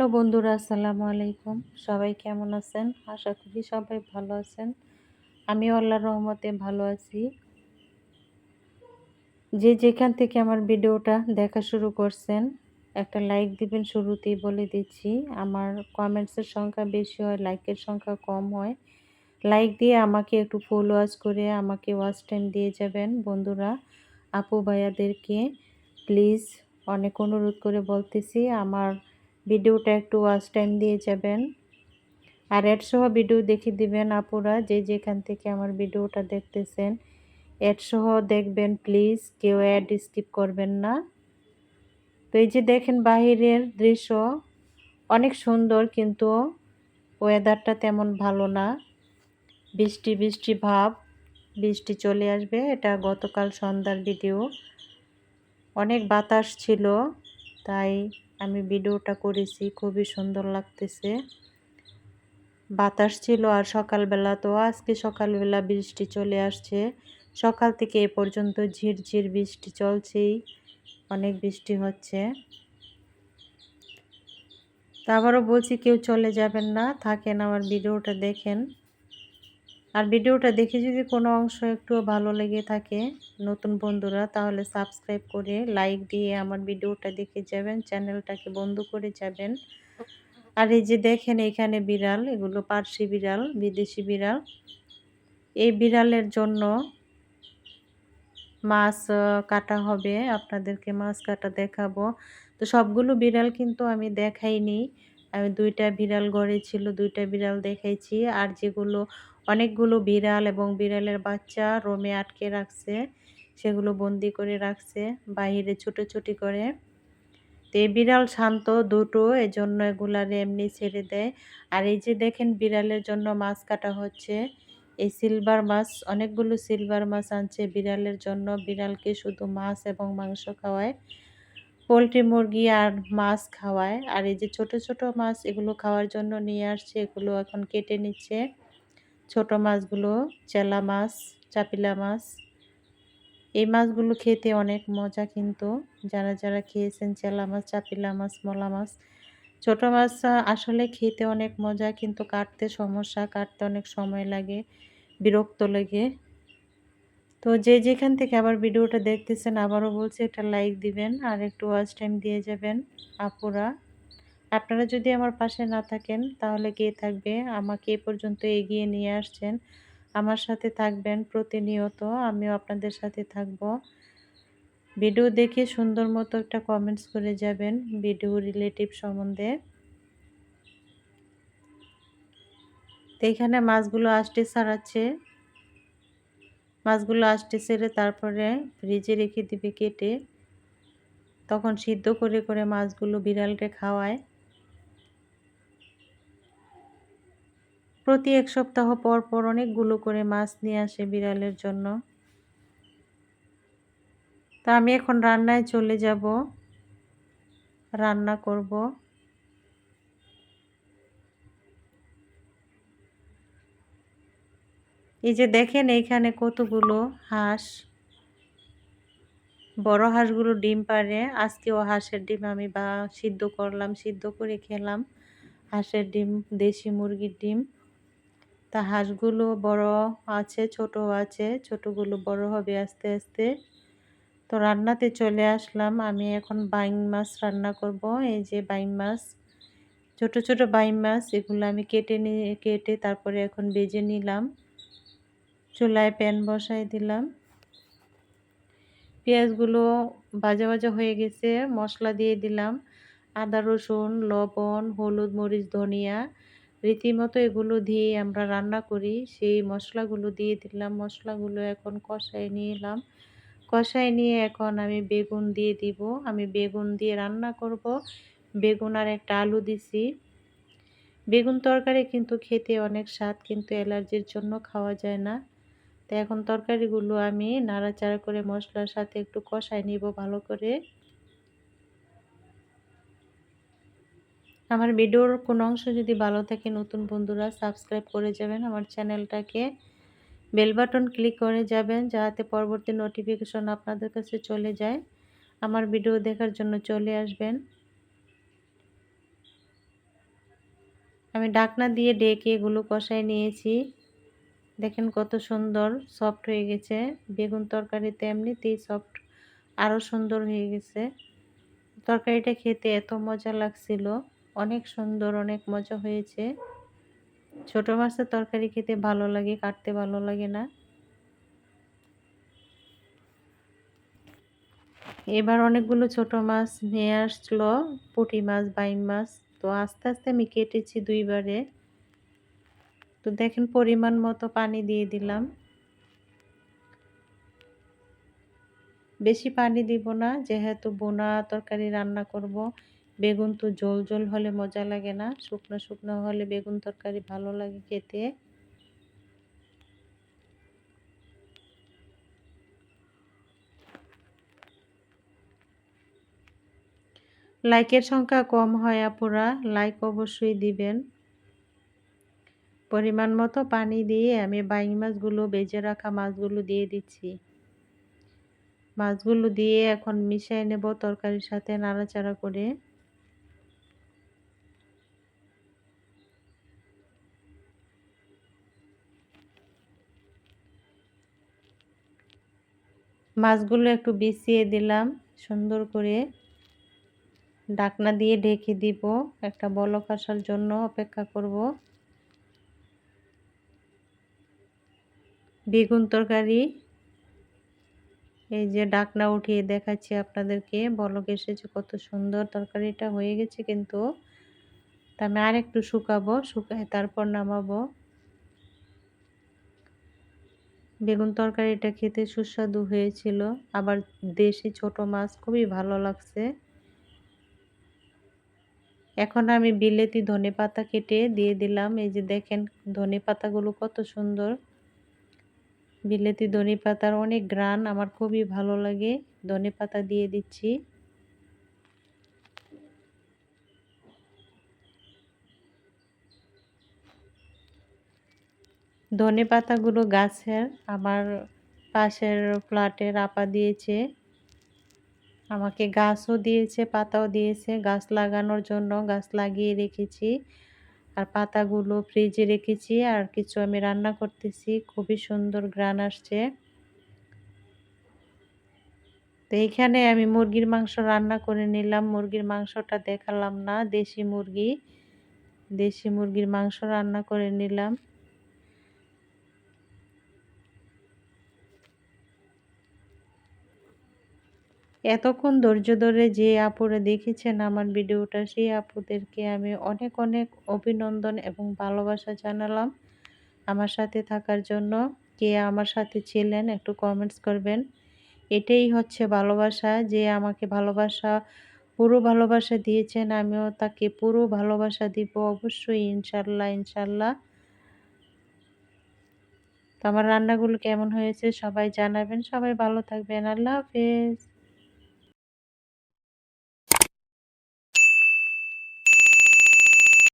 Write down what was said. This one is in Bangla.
হ্যালো বন্ধুরা, আসসালামু আলাইকুম। সবাই কেমন আছেন? আশা করি সবাই ভালো আছেন। আমি আল্লাহর রহমতে ভালো আছি। যে যেখান থেকে আমার ভিডিওটা দেখা শুরু করছেন, একটা লাইক দিবেন শুরুতেই বলে দিচ্ছি। আমার কমেন্টসের সংখ্যা বেশি হয়, লাইকের সংখ্যা কম হয়। লাইক দিয়ে আমাকে একটু ফুল করে আমাকে ওয়াচ টাইম দিয়ে যাবেন। বন্ধুরা, আপু ভাইয়াদেরকে প্লিজ অনেক অনুরোধ করে বলতেছি, আমার ভিডিওটা একটু ওয়াচ টাইম দিয়ে যাবেন। আর অ্যাডসহ ভিডিও দেখে দিবেন আপুরা, যে যেখান থেকে আমার ভিডিওটা দেখতেছেন। অ্যাডসহ দেখবেন প্লিজ কেউ অ্যাড স্কিপ করবেন না। তো এই যে দেখেন বাহিরের দৃশ্য, অনেক সুন্দর কিন্তু ওয়েদারটা তেমন ভালো না। বৃষ্টি বৃষ্টি ভাব, বৃষ্টি চলে আসবে। এটা গতকাল সন্ধ্যার ভিডিও অনেক বাতাস ছিল, তাই আমি ভিডিওটা করেছি, খুবই সুন্দর লাগতেছে। বাতাস ছিল আর সকালবেলা তো আজকে সকালবেলা বৃষ্টি চলে আসছে। সকাল থেকে এ পর্যন্ত ঝিরঝির বৃষ্টি চলছেই, অনেক বৃষ্টি হচ্ছে। তা আবারও বলছি, কেউ চলে যাবেন না, থাকেন আমার ভিডিওটা দেখেন। আর ভিডিওটা দেখে যদি কোনো অংশ একটু ভালো লেগে থাকে নতুন বন্ধুরা, তাহলে সাবস্ক্রাইব করে লাইক দিয়ে আমার ভিডিওটা দেখে যাবেন চ্যানেলটাকে বন্ধ করে যাবেন। আর এই যে দেখেন এখানে বিড়াল, এগুলো পার্সি বিড়াল, বিদেশি বিড়াল। এই বিড়ালের জন্য মাছ কাটা হবে, আপনাদেরকে মাছ কাটা দেখাবো। তো সবগুলো বিড়াল কিন্তু আমি দেখাইনি। আমি দুইটা বিড়াল ঘরে ছিল, দুইটা বিড়াল দেখাইছি। আর যেগুলো অনেকগুলো বিড়াল এবং বিড়ালের বাচ্চা রোমে আটকে রাখছে, সেগুলো বন্দি করে রাখছে বাহিরে ছুটোছুটি করে। তো এই বিড়াল শান্ত, দুটো, এজন্য এগুলারে এমনি ছেড়ে দেয়। আর এই যে দেখেন বিড়ালের জন্য মাছ কাটা হচ্ছে, এই সিলভার মাছ, অনেকগুলো সিলভার মাছ আনছে বিড়ালের জন্য। বিড়ালকে শুধু মাছ এবং মাংস খাওয়ায়, পোলট্রি মুরগি আর মাছ খাওয়ায়। আর এই যে ছোট ছোট মাছ, এগুলো খাওয়ার জন্য নিয়ে আসছে, এগুলো এখন কেটে নিচ্ছে। ছোট মাছগুলো, চেলা মাছ, চাপিলা মাছ। এই মাছগুলো খেতে অনেক মজা কিন্তু। যারা যারা খেয়েছেন চেলা মাছ, চাপিলা মাছ, মলা মাছ, ছোট মাছ আসলে খেতে অনেক মজা কিন্তু কাটতে সমস্যা, কাটতে অনেক সময় লাগে, বিরক্ত লাগে। তো যে যেখান থেকে আবার ভিডিওটা দেখতেছেন আবারও বলছি, একটা লাইক দিবেন আর একটু ওয়াচ টাইম দিয়ে যাবেন, আপুরা। আপনারা যদি আমার পাশে না থাকেন, তাহলে কে থাকবে? আমাকে এ পর্যন্ত এগিয়ে নিয়ে আসছেন। আমার সাথে থাকবেন প্রতিনিয়ত, আমিও আপনাদের সাথে থাকব। ভিডিও দেখে সুন্দর মতো একটা কমেন্টস করে যাবেন, ভিডিও রিলেটিভ সম্বন্ধে। তো এখানে মাছগুলো আসতে সারাচ্ছে। মাছগুলো আসতে সেরে তারপরে ফ্রিজে রেখে দিবে কেটে। তখন সিদ্ধ করে করে মাছগুলো বিড়ালকে খাওয়ায়। প্রতি এক সপ্তাহ পর পর অনেকগুলো করে মাছ নিয়ে আসে বিড়ালের জন্য। তা আমি এখন রান্নায় চলে যাব। রান্না করব। এই যে দেখেন এইখানে কতগুলো হাঁস। বড় হাঁসগুলো ডিম পারে আজকেও হাঁসের ডিম আমি বা সিদ্ধ করলাম, সিদ্ধ করে খেলাম। হাঁসের ডিম, দেশি মুরগির ডিম। তা হাঁসগুলো বড় আছে ছোট আছে, ছোটগুলো বড় হবে আস্তে আস্তে। তো রান্নাতে চলে আসলাম। আমি এখন বাইং মাছ রান্না করব। এই যে বাইং মাছ, ছোট ছোট বাইং মাছ, এগুলো আমি কেটে নিয়ে কেটে তারপরে এখন বেজে নিলাম। চুলায় প্যান বসাই দিলাম। পেঁয়াজগুলো ভাজা ভাজা হয়ে গেছে, মশলা দিয়ে দিলাম। আদা রসুন, লবণ, হলুদ, মরিচ, ধনিয়া রীতিমতো এগুলো দিয়ে আমরা রান্না করি। সেই মশলাগুলো দিয়ে দিলাম, মশলাগুলো এখন কষাই নিয়ে এলাম। কষাই নিয়ে এখন আমি বেগুন দিয়ে দিব। আমি বেগুন দিয়ে রান্না করব। বেগুন আর একটা আলু দিছি। বেগুন তরকারি কিন্তু খেতে অনেক স্বাদ, কিন্তু অ্যালার্জির জন্য খাওয়া যায় না। তো এখন তরকারিগুলো আমি নাড়াচাড়া করে মশলার সাথে একটু কষাই নিব ভালো করে। আমার ভিডিওর কোনো অংশ যদি ভালো থাকে, নতুন বন্ধুরা সাবস্ক্রাইব করে যাবেন আমার চ্যানেলটাকে বেল বাটন ক্লিক করে যাবেন, যাতে পরবর্তী নোটিফিকেশন আপনাদের কাছে চলে যায়। আমার ভিডিও দেখার জন্য চলে আসবেন। আমি ডাকনা দিয়ে ডেকে এগুলো কষায় নিয়েছি। দেখেন কত সুন্দর সফট হয়ে গেছে। বেগুন তরকারিতে এমনিতেই সফট আরও সুন্দর হয়ে গেছে। তরকারিটা খেতে এত মজা লাগছিল। অনেক সুন্দর, অনেক মজা হয়েছে। ছোট মাছের তরকারি খেতে ভালো লাগে, কাটতে ভালো লাগে না। এবার অনেকগুলো ছোট মাছ নিয়ে আসলো, পুঁটি মাছ, বাইম মাছ। তো আস্তে আস্তে আমি কেটেছি দুইবারে। তো দেখেন পরিমাণ মতো পানি দিয়ে দিলাম। বেশি পানি দিব না, যেহেতু বোনা তরকারি রান্না করব। বেগুন তো জল জল হলে মজা লাগে না। শুকনো শুকনো হলে বেগুন তরকারি ভালো লাগে খেতে। লাইকের সংখ্যা কম হয় আপুরা, লাইক অবশ্যই দিবেন। পরিমাণ মতো পানি দিয়ে আমি বাইং মাছগুলো, বেজে রাখা মাছগুলো দিয়ে দিচ্ছি। মাছগুলো দিয়ে এখন মিশিয়ে নেব তরকারির সাথে নাড়াচাড়া করে। মাছগুলো একটু বিছিয়ে দিলাম, সুন্দর করে। ডাকনা দিয়ে ঢেকে দিব, একটা বলক আসার জন্য অপেক্ষা করব। বেগুন তরকারি, এই যে ডাকনা উঠিয়ে দেখাচ্ছি আপনাদেরকে, বলক এসেছে কত সুন্দর তরকারিটা হয়ে গেছে কিন্তু। তা আমি আর একটু শুকাবো, শুকায় তারপর নামাবো। বেগুন তরকারিটা খেতে সুস্বাদু হয়েছিল। আবার দেশি ছোট মাছ খুবই ভালো লাগছে। এখন আমি বিলেতি ধনে পাতা কেটে দিয়ে দিলাম। এই যে দেখেন ধনে পাতাগুলো কত সুন্দর। বিলেতি ধনে পাতার অনেক গ্রান আমার খুবই ভালো লাগে। ধনে পাতা দিয়ে দিচ্ছি। ধনে পাতাগুলো গাছের আমার পাশের ফ্ল্যাটের আপা দিয়েছে। আমাকে গাছও দিয়েছে, পাতাও দিয়েছে। গাছ লাগানোর জন্য গাছ লাগিয়ে রেখেছি। আর পাতাগুলো ফ্রিজে রেখেছি। আর কিছু আমি রান্না করতেছি। খুবই সুন্দর গ্রান আসছে। তো এইখানে আমি মুরগির মাংস রান্না করে নিলাম। মুরগির মাংসটা দেখালাম না। দেশি মুরগি। দেশি মুরগির মাংস রান্না করে নিলাম। এতক্ষণ ধৈর্য ধরে যে আপুরা দেখেছেন আমার ভিডিওটা, সেই আপুদেরকে আমি অনেক অনেক অভিনন্দন এবং ভালোবাসা জানালাম। আমার সাথে থাকার জন্য কে আমার সাথে ছিলেন একটু কমেন্টস করবেন। এটাই হচ্ছে ভালোবাসা যে আমাকে ভালোবাসা, পুরো ভালোবাসা দিয়েছেন, আমিও তাকে পুরো ভালোবাসা দিব অবশ্যই ইনশাল্লাহ ইনশাল্লাহ তো আমার রান্নাগুলো কেমন হয়েছে সবাই জানাবেন। সবাই ভালো থাকবেন। আল্লাহ হাফেজ।